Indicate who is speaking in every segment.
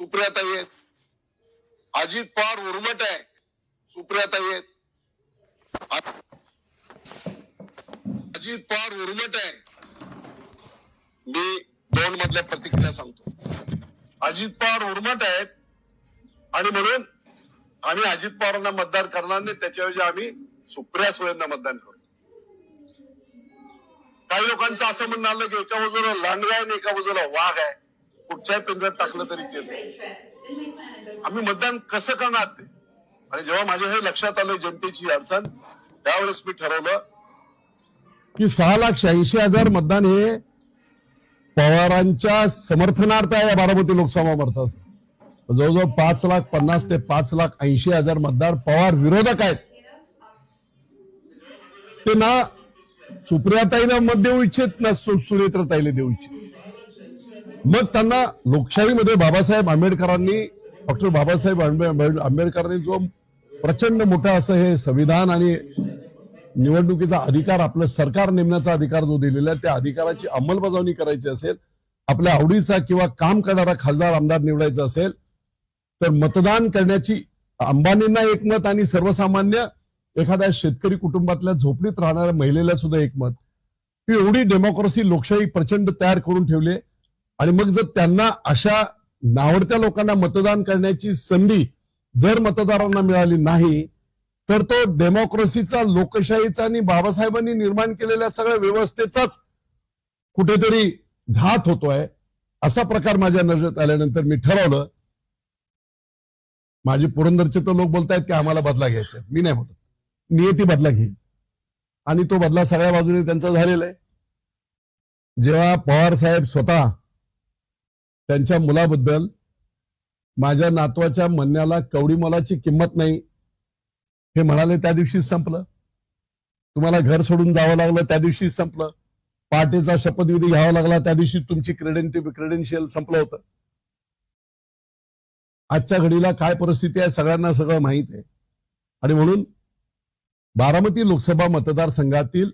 Speaker 1: सुप्रियाताई आहेत. अजित पवार उर्मट आहे. सुप्रियाताई आहेत. अजित पवार उर्मट आहे. मी दोन मधल्या प्रतिक्रिया सांगतो. अजित पवार उर्मट आहेत. आणि म्हणून आम्ही अजित पवारांना मतदान करणार नाही. त्याच्याऐवजी आम्ही सुप्रिया सुळेंना मतदान करू. काही लोकांचं असं म्हणणं आलं की एका बाजूला लांडगा आहे आणि एका बाजूला वाघ आहे. कुठच्याही पिंजऱ्यात टाकलं तरी तेच आम्ही मतदान कसं करणार ते? आणि जेव्हा माझ्या हे लक्षात आलं जनतेची अडचण त्यावेळेस मी ठरवलं
Speaker 2: की सहा लाख शहाऐंशी हजार मतदान हे पवारांच्या समर्थनार्थ आहे या बारामती लोकसभा मतदार जवळजवळ पाच लाख पन्नास ते पाच लाख ऐंशी हजार मतदार पवार विरोधक आहेत. ते ना सुप्रियाताईला मत देऊ इच्छित ना सु- सुनेत्रताईला देऊ इच्छित. मग त्यांना लोकशाहीमध्ये बाबासाहेब आंबेडकरांनी डॉक्टर बाबासाहेब आंबे- आंबेडकरांनी जो प्रचंड मोठा असं हे संविधान आणि निवडणुकीचा अधिकार आपलं सरकार नेमण्याचा अधिकार जो दिलेला आहे त्या अधिकाराची अंमलबजावणी करायची असेल आपल्या आवडीचा किंवा काम करणारा खासदार आमदार निवडायचा असेल तर मतदान करण्याची अंबानींना एकमत आणि सर्वसामान्य एखाद्या शेतकरी कुटुंबातल्या झोपडीत राहणाऱ्या महिलेला सुद्धा एकमत ही एवढी डेमोक्रेसी लोकशाही प्रचंड तयार करून ठेवली आहे. आणि मग जर त्यांना अशा नावडत्या लोकांना मतदान करण्याची संधी जर मतदारांना मिळाली नाही तर तो डेमोक्रेसीचा लोकशाहीचा आणि बाबासाहेबांनी निर्माण केलेल्या सगळ्या व्यवस्थेचाच कुठेतरी घात होतोय असा प्रकार माझ्या नजरेत आल्यानंतर मी ठरवलं. माझे पुरंदरचे तर लोक बोलतायत की आम्हाला बदला घ्यायचा आहे. मी नाही बोलत. नियती बदला घेईल आणि तो बदला सगळ्या बाजूने त्यांचा झालेला आहे. जेव्हा पवार साहेब स्वतः त्यांच्या मुलाबद्दल माझ्या नातवाच्या म्हणण्याला कवडी मोलाची किंमत नाही. हे म्हणाले त्या दिवशीच संपलं. तुम्हाला घर सोडून जावं लागलं त्या दिवशी संपलं. पहाटेचा शपथविधी घ्यावा लागला त्या दिवशी तुमची क्रेडेंटि क्रेडेन्शियल संपलं होतं. आजच्या घडीला काय परिस्थिती आहे सगळ्यांना सगळं माहीत आहे. आणि म्हणून बारामती लोकसभा मतदारसंघातील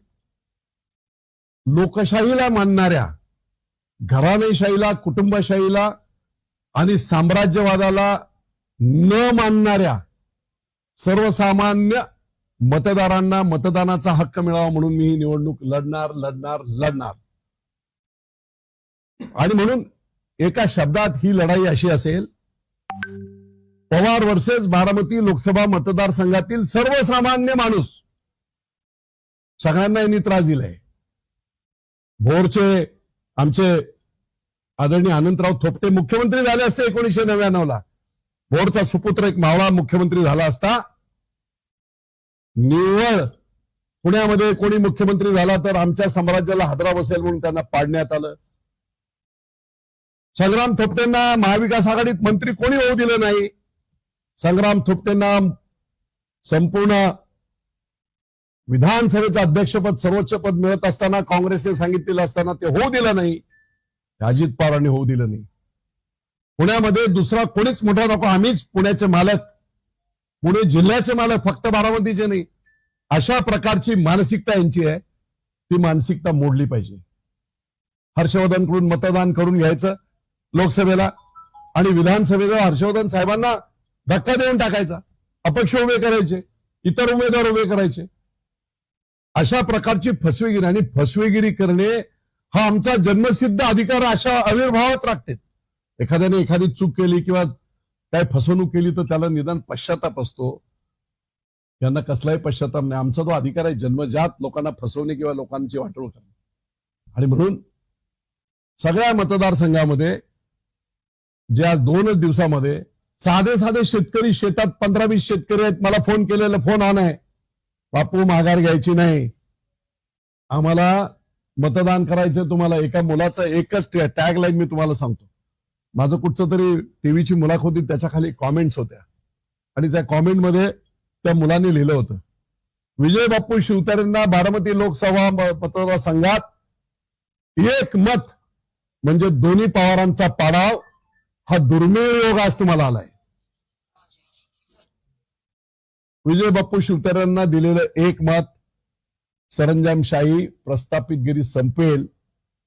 Speaker 2: लोकशाहीला मानणाऱ्या घराणेशाहीला कुटुंबशाहीला आणि साम्राज्यवादाला न मानणाऱ्या सर्वसामान्य मतदारांना मतदानाचा हक्क मिळावा म्हणून मी ही निवडणूक लढणार लढणार लढणार. आणि म्हणून एका शब्दात ही लढाई अशी असेल पवार वर्सेस बारामती लोकसभा मतदारसंघातील सर्वसामान्य माणूस सगळ्यांना यांनी त्रास दिलाय. भोरचे आमचे आदरणीय अनंतराव थोपटे मुख्यमंत्री झाले असते एकोणीशे नव्याण्णव ला भोरचा सुपुत्र एक मावळा मुख्यमंत्री झाला असता. निव्वळ पुण्यामध्ये कोणी मुख्यमंत्री झाला तर आमच्या साम्राज्याला हादरा बसेल म्हणून त्यांना पाडण्यात आलं. संग्राम थोपटेंना महाविकास आघाडीत मंत्री कोणी होऊ दिलं नाही? संग्राम थोपटेंना संपूर्ण विधानसभेचं अध्यक्षपद सर्वोच्च पद मिळत असताना काँग्रेसने सांगितलेलं असताना ते होऊ दिलं नाही. अजित पवारांनी होऊ दिलं नाही. पुण्यामध्ये दुसरा कोणीच मोठा नको आम्हीच पुण्याचे मालक. पुणे जिल्ह्याचे मालक फक्त बारामतीचे नाही. अशा प्रकारची मानसिकता यांची आहे. ती मानसिकता मोडली पाहिजे. हर्षवर्धनकडून मतदान करून घ्यायचं लोकसभेला आणि विधानसभेला हर्षवर्धन साहेबांना धक्का देऊन टाकायचा. अपक्ष उभे करायचे इतर उमेदवार उभे करायचे. अशा प्रकारची फसवेगिरी आणि फसवेगिरी करणे हा आमचा जन्मसिद्ध अधिकार अशा आविर्भावात राखते. एखाद्याने एखादी चूक केली किंवा काय फसवणूक केली तर त्याला निदान पश्चाताप असतो. यांना कसलाही पश्चाताप नाही. आमचा तो अधिकार आहे जन्मजात लोकांना फसवणे किंवा लोकांची वाटोळ करणे. आणि म्हणून सगळ्या मतदारसंघामध्ये जे आज दोनच दिवसामध्ये साधे साधे शेतकरी शेतात पंधरा वीस शेतकरी आहेत. मला फोन केलेला फोन ऑन आहे. बापू माघार घ्यायची नाही. आम्हाला मतदान करायचं तुम्हाला एका मुलाचं एकच टॅग लाईन मी तुम्हाला सांगतो. माझं कुठचं तरी टीव्हीची मुलाखत होती त्याच्याखाली कॉमेंट्स होत्या. आणि त्या कॉमेंटमध्ये त्या मुलाने लिहिलं होतं. विजय बाप्पू शिवतारेंना बारामती लोकसभा मतदारसंघात एक मत म्हणजे दोन्ही पवारांचा पाडाव हा दुर्मिळ योग आज तुम्हाला आलाय. विजय बाप्पू शिवतारेंना दिलेलं एक मत सरंजामशाही प्रस्थापितगिरी संपेल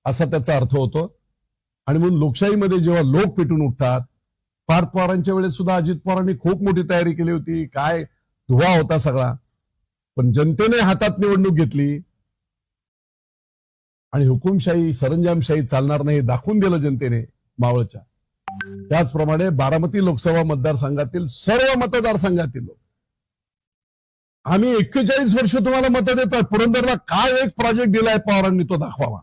Speaker 2: असा त्याचा अर्थ होतो. आणि म्हणून लोकशाहीमध्ये जेव्हा लोक पेटून उठतात पार्थ पवारांच्या वेळेस सुद्धा अजित पवारांनी खूप मोठी तयारी केली होती काय धुवा होता सगळा. पण जनतेने हातात निवडणूक घेतली. आणि हुकुमशाही सरंजामशाही चालणार नाही हे दाखवून दिलं जनतेने मावळच्या. त्याचप्रमाणे बारामती लोकसभा मतदारसंघातील सर्व मतदारसंघातील लोक. आम्ही एक्केचाळीस वर्ष तुम्हाला मतं देतोय. पुरंदरला काय एक प्रोजेक्ट दिलाय पवारांनी तो दाखवावा.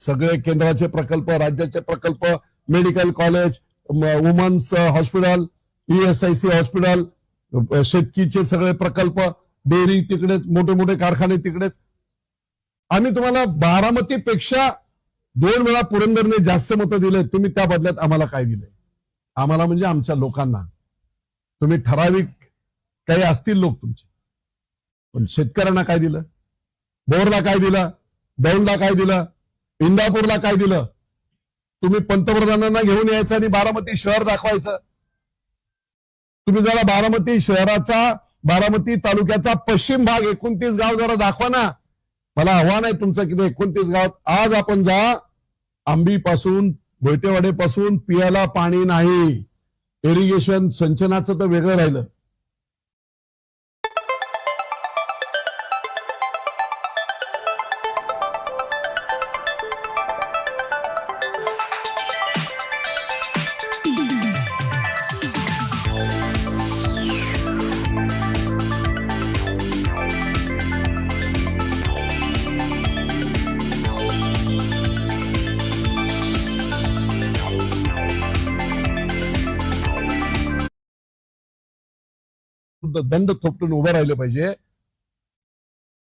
Speaker 2: सगळे केंद्राचे प्रकल्प राज्याचे प्रकल्प medical college women's hospital ESIC hospital शेतकीचे सगळे प्रकल्प डेअरी तिकडेच मोठे मोठे कारखाने तिकडेच. आम्ही तुम्हाला बारामतीपेक्षा दोन वेळा पुरंदरने जास्त मतं दिले. तुम्ही त्या बदल्यात आम्हाला काय दिले? आम्हाला म्हणजे आमच्या लोकांना. तुम्ही ठराविक काही असतील लोक तुमचे. पण शेतकऱ्यांना काय दिलं? बोरला काय दिलं? दौंडला काय दिलं? इंदापूरला काय दिलं? तुम्ही पंतप्रधानांना घेऊन यायचं आणि बारामती शहर दाखवायचं. तुम्ही जरा बारामती शहराचा बारामती तालुक्याचा पश्चिम भाग एकोणतीस गाव जरा दाखवा ना. मला आव्हान आहे तुमचं की एकोणतीस गावात आज आपण जा. आंबी पासून पासून पियाला पाणी नाही. इरिगेशन सिंचनाचं तर वेगळं राहिलं. तर दंड थोपटून उभं राहिलं पाहिजे.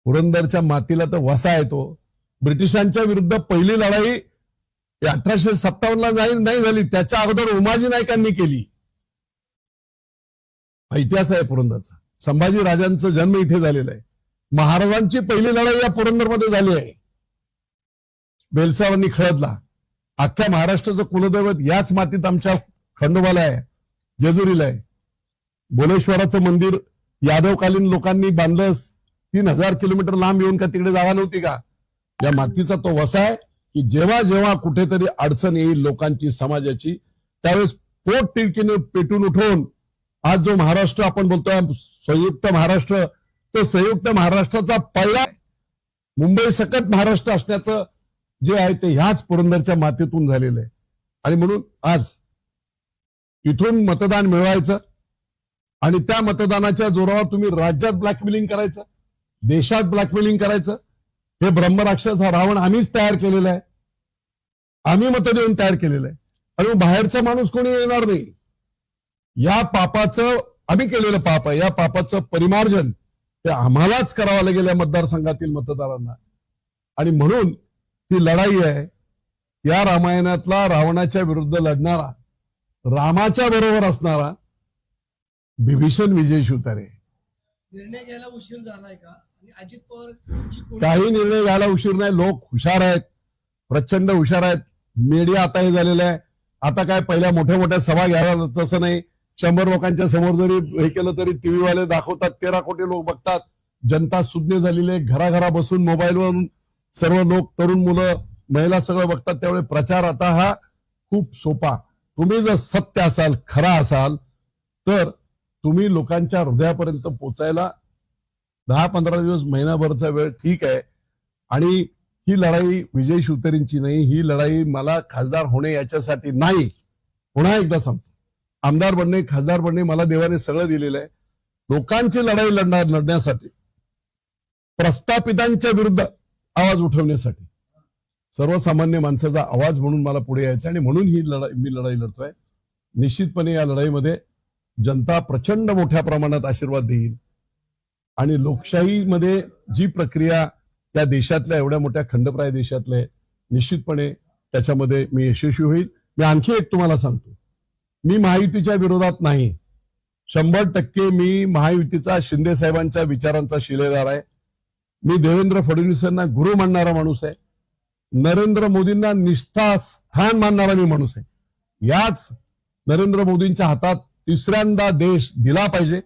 Speaker 2: पुरंदरच्या मातीला तर वसा येतो ब्रिटिशांच्या विरुद्ध पहिली लढाई अठराशे सत्तावन्नला नाही नाही झाली. त्याच्या अगोदर उमाजी नायकांनी केली. हा इतिहास आहे पुरंदरचा. संभाजी राजांचा जन्म इथे झालेला आहे. महाराजांची पहिली लढाई या पुरंदरमध्ये झाली आहे. बेलसावांनी खळदला. अख्ख्या महाराष्ट्राचं कुलदैवत याच मातीत आमच्या खंडोबाला आहे जेजुरीला आहे. बोलेश्वराचं मंदिर यादवकालीन लोकांनी बांधलं. तीन हजार किलोमीटर लांब येऊन का तिकडे जागा नव्हती का? या मातीचा तो वसा आहे की जेव्हा जेव्हा कुठेतरी अडचण येईल लोकांची समाजाची त्यावेळेस पोट तिडकीने पेटून उठवून आज जो महाराष्ट्र आपण बोलतोय संयुक्त महाराष्ट्र तो संयुक्त महाराष्ट्राचा पहिला मुंबई सकट महाराष्ट्र असण्याचं जे आहे ते ह्याच पुरंदरच्या मातीतून झालेलं आहे. आणि म्हणून आज इथून मतदान मिळवायचं. आणि त्या मतदानाच्या जोरावर तुम्ही राज्यात ब्लॅकमेलिंग करायचं देशात ब्लॅकमेलिंग करायचं. हे ब्रह्मराक्षस हा रावण आम्हीच तयार केलेला आहे. आम्ही मत देऊन तयार केलेलं आहे. आणि बाहेरचा माणूस कोणी येणार नाही. या पापाचं आम्ही केलेलं पाप आहे. या पापाचं परिमार्जन ते आम्हालाच करावं लागेल या मतदारसंघातील मतदारांना. आणि म्हणून ती लढाई आहे. या रामायणातला रावणाच्या विरुद्ध लढणारा रामाच्या बरोबर असणारा बिभीषण विजय शिवतारे.
Speaker 3: निर्णय घ्यायला उशीर झालाय का? आणि अजित पवारची कोणी-
Speaker 2: काही निर्णय घ्यायला उशीर नाही. लोक हुशार आहेत. प्रचंड हुशार आहेत. मीडिया आता हे झालेलं आहे. आता काय पहिल्या मोठ्या मोठ्या सभा घ्यायला तसं नाही. शंभर लोकांच्या समोर जरी हे केलं तरी टीव्ही वाले दाखवतात. तेरा कोटी लोक बघतात. जनता सुज्ञ झालेली आहे. घराघरा बसून मोबाईलवरून सर्व लोक तरुण मुलं महिला सगळं बघतात. त्यामुळे प्रचार आता हा खूप सोपा. तुम्ही जर सत्य असाल खरा असाल तर तुम्ही लोकांच्या हृदयापर्यंत पोचायला दहा पंधरा दिवस महिनाभरचा वेळ ठीक आहे. आणि ही लढाई विजय शिवतरींची नाही ही लढाई मला खासदार होणे याच्यासाठी नाही. पुन्हा एकदा सांगतो. आमदार बनणे खासदार बनणे मला देवाने सगळं दिलेलं आहे. लोकांची लढाई लढणार लढण्यासाठी. प्रस्थापितांच्या विरुद्ध आवाज उठवण्यासाठी. सर्वसामान्य माणसाचा आवाज म्हणून मला पुढे यायचा आणि म्हणून ही लढाई मी लढाई लढतोय. निश्चितपणे या लढाईमध्ये जनता प्रचंड मोठ्या प्रमाणात आशीर्वाद देईल. आणि लोकशाहीमध्ये जी प्रक्रिया त्या देशातल्या एवढ्या मोठ्या खंडप्राय देशातल्या आहे, निश्चितपणे त्याच्यामध्ये मी यशस्वी होईल. मी आणखी एक तुम्हाला सांगतो. मी महायुतीच्या विरोधात नाही. शंभर टक्के मी महायुतीचा शिंदे साहेबांच्या विचारांचा शिलेदार आहे. मी देवेंद्र फडणवीसांना गुरु मानणारा माणूस आहे. नरेंद्र मोदींना निष्ठा स्थान मानणारा मी माणूस आहे. याच नरेंद्र मोदींच्या हातात तिसऱ्यांदा देश दिला पाहिजे.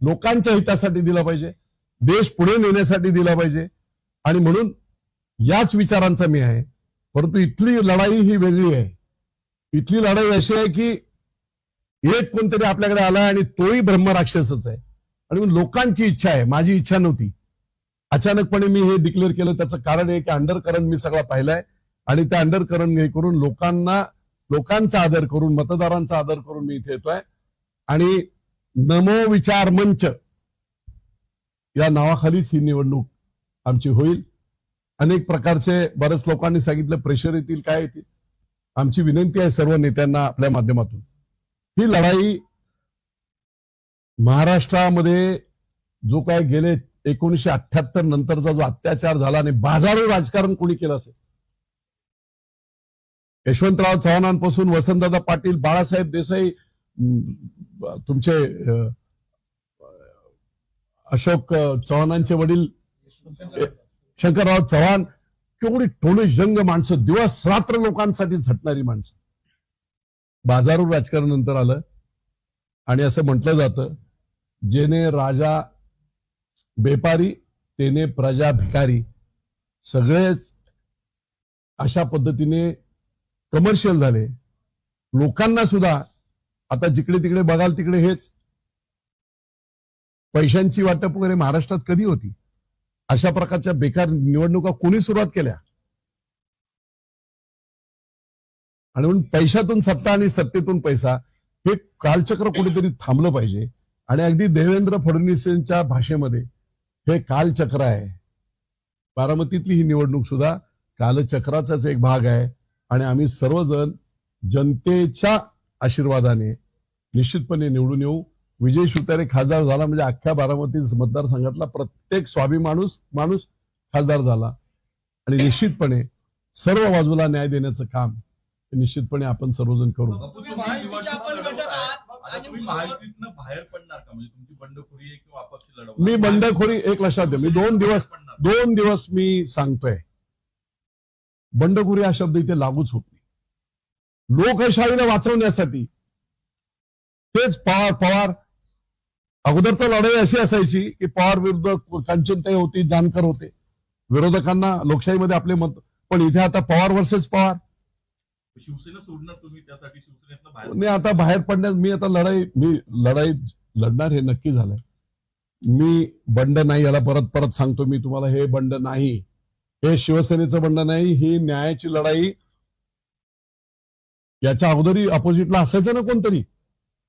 Speaker 2: लोकांच्या हितासाठी दिला पाहिजे. देश पुढे नेण्यासाठी दिला पाहिजे. आणि म्हणून याच विचारांचा मी आहे. परंतु इथली लढाई ही वेगळी आहे. इथली लढाई अशी आहे की एक कोणतरी आपल्याकडे आला आणि तोही ब्रह्मराक्षसच आहे. आणि लोकांची इच्छा आहे. माझी इच्छा नव्हती. अचानकपणे मी हे डिक्लेअर केलं. त्याचं कारण आहे की अंडरकरंट मी सगळा पाहिलाय. आणि त्या अंडरकरंट हे करून लोकांना लोकांचा आदर करून मतदारांचा आदर करून मी इथे येतोय. आणि नमो विचार मंच या नावाखालीच ही निवडणूक आमची होईल. अनेक प्रकारचे बरेच लोकांनी सांगितलं प्रेशर येतील काय येतील. आमची विनंती आहे सर्व नेत्यांना आपल्या माध्यमातून. ही लढाई महाराष्ट्रामध्ये जो काय गेले एकोणीशे अठ्याहत्तर नंतरचा जो अत्याचार झाला आणि बाजारू राजकारण कोणी केलं असेल? यशवंतराव चव्हाणांपासून वसंतदादा पाटील बाळासाहेब देसाई तुमचे अशोक चव्हाणांचे वडील शंकरराव चव्हाण केवढी टोळी जंग माणसं दिवस रात्र लोकांसाठी झटणारी माणसं. बाजारू राजकारण नंतर आलं. आणि असं म्हटलं जातं जेने राजा बेपारी तेने प्रजा भिकारी. सगळेच अशा पद्धतीने कमर्शियल झाले. लोकांना सुद्धा आता जिकडे तिकडे बघाल तिकडे हेच. पैशांची वाटप वगैरे महाराष्ट्रात कधी होती? अशा प्रकारच्या बेकार निवडणुका कोणी सुरुवात केल्या? आणि म्हणून पैशातून सत्ता आणि सत्तेतून पैसा हे कालचक्र कुठेतरी थांबलं पाहिजे. आणि अगदी देवेंद्र फडणवीसांच्या भाषेमध्ये हे कालचक्र आहे. बारामतीतली ही निवडणूक सुद्धा कालचक्राचाच एक भाग आहे. आणि आम्ही सर्वजण जनतेच्या आशीर्वादाने निश्चितपणे निवडून येऊ. विजय शिवतारे खासदार झाला म्हणजे अख्ख्या बारामती मतदारसंघातला प्रत्येक स्वाभी माणूस माणूस खासदार झाला. आणि निश्चितपणे सर्व बाजूला न्याय देण्याचं काम निश्चितपणे आपण सर्वजण करू.
Speaker 4: म्हणजे
Speaker 2: मी बंडखोरी एक लक्षात द्या मी दोन दिवस दोन दिवस मी सांगतोय. बंडखोरी हा शब्द इथे लागूच होत लोकशाहीला वाचवण्यासाठी. तेच पवार पवार अगोदरचा लढाई अशी असायची की पवार विरुद्ध कांचनताई होती जानकर होते. विरोधकांना लोकशाहीमध्ये आपले मत पण इथे आता पवार वर्सेस पवार.
Speaker 4: शिवसेना सोडणार तुम्ही त्यासाठी? शिवसेनेतनं
Speaker 2: आता बाहेर पडण्यास मी आता लढाई मी लढाई लढणार हे नक्की झालंय. मी बंड नाही याला परत परत सांगतो मी तुम्हाला हे बंड नाही. हे शिवसेनेचं बंड नाही ही न्यायाची लढाई याच्या अगोदरी अपोजिटला असायचं ना कोणतरी.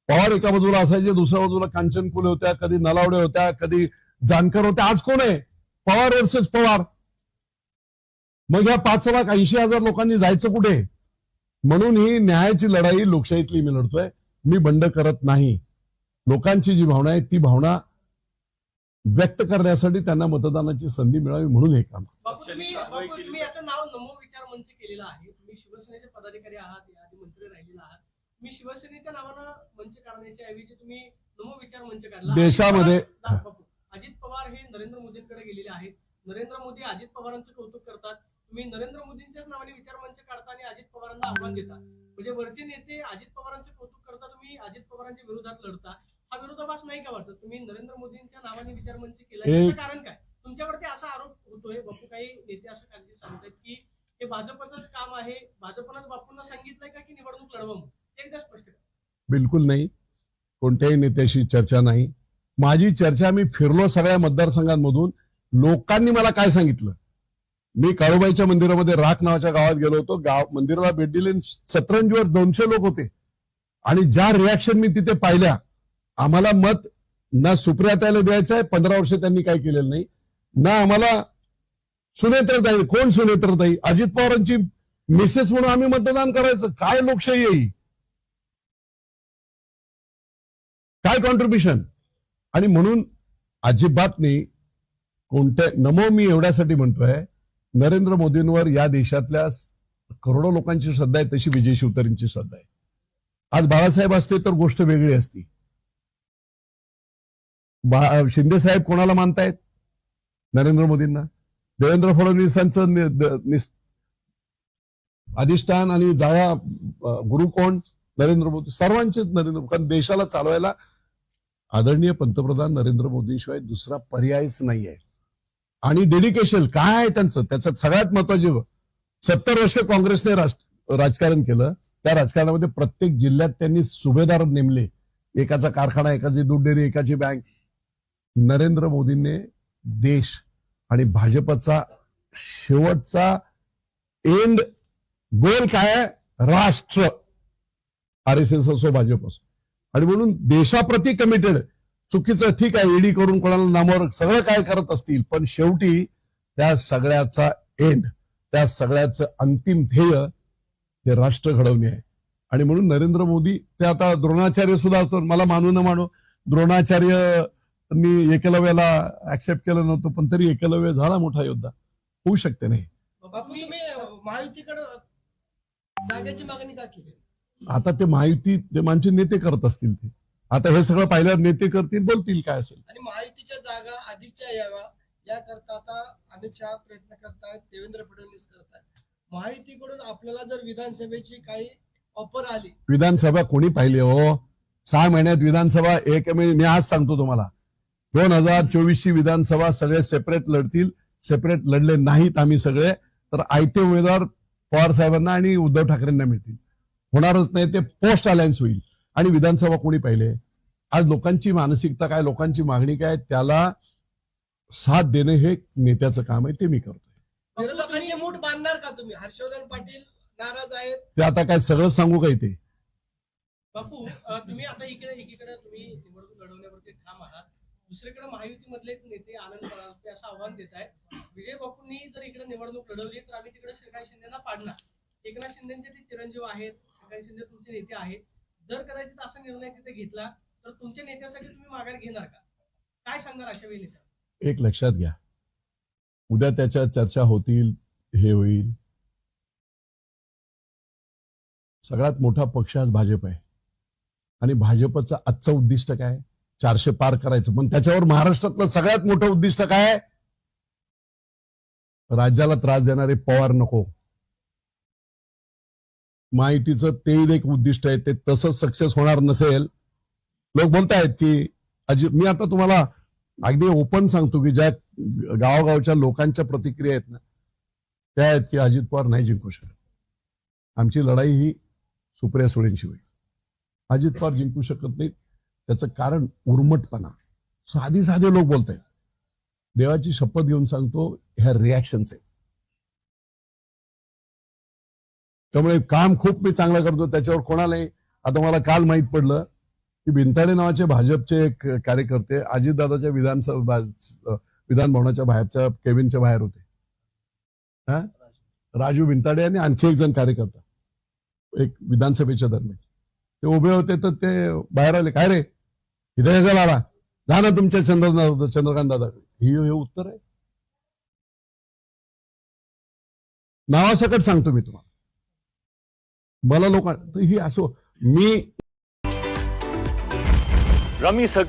Speaker 2: पवार एका बाजूला असायचे दुसऱ्या बाजूला कांचन कुले होत्या कधी नलावडे होत्या कधी जानकर होत्या आज कोण आहे? पवार वर्सेस पवार. मग या पाच लाख ऐंशी हजार लोकांनी जायचं कुठे? म्हणून ही न्यायाची लढाई लोकशाहीतली मी लढतोय. मी बंड करत नाही. लोकांची जी भावना आहे ती भावना व्यक्त करण्यासाठी त्यांना मतदानाची संधी मिळावी म्हणून हे काम
Speaker 3: बापू तुम्ही
Speaker 4: पक्षाने कारवाई
Speaker 3: बापू
Speaker 4: केली
Speaker 3: तुम्ही
Speaker 4: का?
Speaker 3: याचं नाव नमो विचार मंच केलेलं आहे. तुम्ही शिवसेनेचे पदाधिकारी आहात आधी मंत्री राहिलेला आहात. तुम्ही शिवसेनेच्या नावानं मंच काढण्याच्या ऐवजी तुम्ही नमो विचार मंच काढला
Speaker 2: देशामध्ये-
Speaker 3: अजित पवार- बापू, अजित पवार हे नरेंद्र मोदींकडे गेलेले आहेत. नरेंद्र मोदी अजित पवारांचं कौतुक करतात. तुम्ही नरेंद्र मोदींच्याच नावाने विचार मंच काढता आणि अजित पवारांना आव्हान देता. म्हणजे वरचे नेते अजित पवारांचं कौतुक करता तुम्ही अजित पवारांच्या विरोधात लढता. हा विरोधाभास नाही का वाटत? तुम्ही नरेंद्र मोदींच्या नावाने विचार मंच केला याचं कारण काय? तुमच्यावरती असा आरोप होतोय बापू काही नेते असं कागदी सांगतात की हे भाजपचंच काम आहे. बापूंना सांगितलंय का की निवडणूक लढवा एकदा स्पष्ट
Speaker 2: बिलकुल नाही. कोणत्याही नेत्याशी चर्चा नाही. माझी चर्चा मी फिरलो सगळ्या मतदारसंघांमधून. लोकांनी मला काय सांगितलं? मी काळूबाईच्या मंदिरामध्ये राख नावाच्या गावात गेलो होतो. गाव मंदिराला भेट दिली सतरंजीवर दोनशे लोक होते. आणि ज्या रिॲक्शन मी तिथे पाहिल्या आम्हाला मत ना सुप्रियाताईला द्यायचं आहे पंधरा वर्ष त्यांनी काय केलेलं नाही. ना आम्हाला सुनेत्रताई कोण सुनेत्रताई? अजित पवारांची मिसेस म्हणून आम्ही मतदान करायचं. काय लोकशाही आहे काय कॉन्ट्रीब्युशन आणि म्हणून अजिबात नाही कोणत्या नमो मी एवढ्यासाठी म्हणतोय नरेंद्र मोदींवर या देशातल्या करोडो लोकांची श्रद्धा आहे तशी विजय शिवतरेंची श्रद्धा आहे. आज बाळासाहेब असते तर गोष्ट वेगळी असती. बा- शिंदे साहेब कोणाला मानतायत? नरेंद्र मोदींना. देवेंद्र फडणवीसांचं नि- अधिष्ठान आणि जाया गुरु कोण? नरेंद्र मोदी. सर्वांचेच नरेंद्र कारण देशाला चालवायला आदरणीय पंतप्रधान नरेंद्र मोदींशिवाय दुसरा पर्यायच नाही आहे आणि डेडिकेशन काय आहे त्यांचं? त्याच्यात सगळ्यात महत्त्वाचे सत्तर वर्ष काँग्रेसने राज- राजकारण केलं. त्या राजकारणामध्ये प्रत्येक जिल्ह्यात त्यांनी सुभेदार नेमले. एकाचा कारखाना एकाची दूध डेअरी एकाची बँक. नरेंद्र मोदींनी देश आणि भाजपचा शेवटचा एंड गोल काय राष्ट्र. आर एस एस असो भाजप असो. आणि म्हणून देशाप्रती कमिटेड चुकीचं ठीक आहे ईडी करून कोणाला नामावर सगळं काय करत असतील पण शेवटी त्या सगळ्याचा एंड त्या सगळ्याचं अंतिम ध्येय हे राष्ट्र घडवणे आहे. आणि म्हणून नरेंद्र मोदी ते आता द्रोणाचार्य सुद्धा असतो मला मानू न मानू द्रोणाचार्य मी एकलव्याला ऍक्सेप्ट केलं नव्हतं पण तरी एकलव्य झाला मोठा योद्धा. होऊ शकते नाही. आता ते माहिती ते मानचे नेते करत असतील ते. आता हे सगळं पाहिल्यावर नेते करतील बोलतील काय असेल.
Speaker 5: आणि महायुतीच्या जागा अधिकच्या याव्या याकरता आता अमित शहा प्रयत्न करतायत देवेंद्र फडणवीस करतायत. महायुतीकडून आपल्याला जर विधानसभेची काही ऑफर आली
Speaker 2: विधानसभा कोणी पाहिली हो? सहा महिन्यात विधानसभा एक मी आज सांगतो तुम्हाला. दोन हजार चोवीसची विधानसभा सगळे सेपरेट लढतील सेपरेट लढले नाहीत आम्ही सगळे तर आयते उमेदवार पवार साहेबांना आणि उद्धव ठाकरेंना मिळतील. होणारच नाही ते पोस्ट अलायन्स होईल. आणि विधानसभा कोणी पाहिले आज लोकांची मानसिकता काय लोकांची मागणी काय त्याला साथ देणं हे नेत्याचं काम आहे ते मी करतो
Speaker 5: विरोधकांचे मूठ बांधणार का तुम्ही? हर्षवर्धन पाटील नाराज आहेत.
Speaker 2: ते आता काय सगळं सांगू काय ते
Speaker 3: बापू तुम्ही आता इकडे एकीकडे तुम्ही निवडणूक लढवण्यावरती ठाम आहात. दुसरीकडे महायुतीमधले नेते आनंद परांजपे असं आव्हान देत आहेत. विजय बापूंनी जर इकडे निवडणूक लढवली तर आम्ही तिकडे श्रीकांत शिंदेना पाडणार. एकनाथ शिंदेचे ते चिरंजीव आहेत श्रीकांत शिंदे तुमचे नेते आहेत. जर कदाचित असा निर्णय तिथे घेतला तर तुमच्या नेत्यासाठी तुम्ही माघार घेणार का? काय सांगणार अशा वेळी नेत्या?
Speaker 2: एक लक्षात घ्या. उद्या त्याच्या चर्चा होतील हे होईल. सगळ्यात मोठा पक्ष आज भाजप आहे. आणि भाजपचं आजचं उद्दिष्ट काय? चारशे पार करायचं. पण त्याच्यावर महाराष्ट्रातलं सगळ्यात मोठं उद्दिष्ट काय राज्याला त्रास देणारे पवार नको. माहितीचं ते एक उद्दिष्ट आहे. ते तसं सक्सेस होणार नसेल. लोक बोलतायत की अजि मी आता तुम्हाला अगदी ओपन सांगतो की ज्या गावागावच्या लोकांच्या प्रतिक्रिया आहेत ना त्या आहेत की अजित पवार नाही जिंकू शकत. आमची लढाई ही सुप्रिया सुळेंशी होईल. अजित पवार जिंकू शकत नाहीत. त्याचं कारण उर्मटपणा. साधी साधे लोक बोलत आहेत देवाची शपथ घेऊन सांगतो ह्या रिॲक्शन्स आहेत. त्यामुळे काम खूप मी चांगलं करतो त्याच्यावर कोणालाही आता मला काल माहीत पडलं की बिनताडे नावाचे भाजपचे एक कार्यकर्ते अजितदादाच्या विधानसभा विधान भवनाच्या बाहेरच्या केबिनच्या बाहेर होते. हा? राजू बिंताडे आणि आणखी एक जण कार्यकर्ता एक विधानसभेच्या दरम्यान. ते उभे होते तर ते बाहेर आले. काय रे? इथे कशाला आला जा ना तुमच्या चंद्र चंद्रकांत दादा हे हे उत्तर आहे. नावासकट सांगतो मी तुम्हाला. मला लोक ही असो मी
Speaker 6: रमी सकट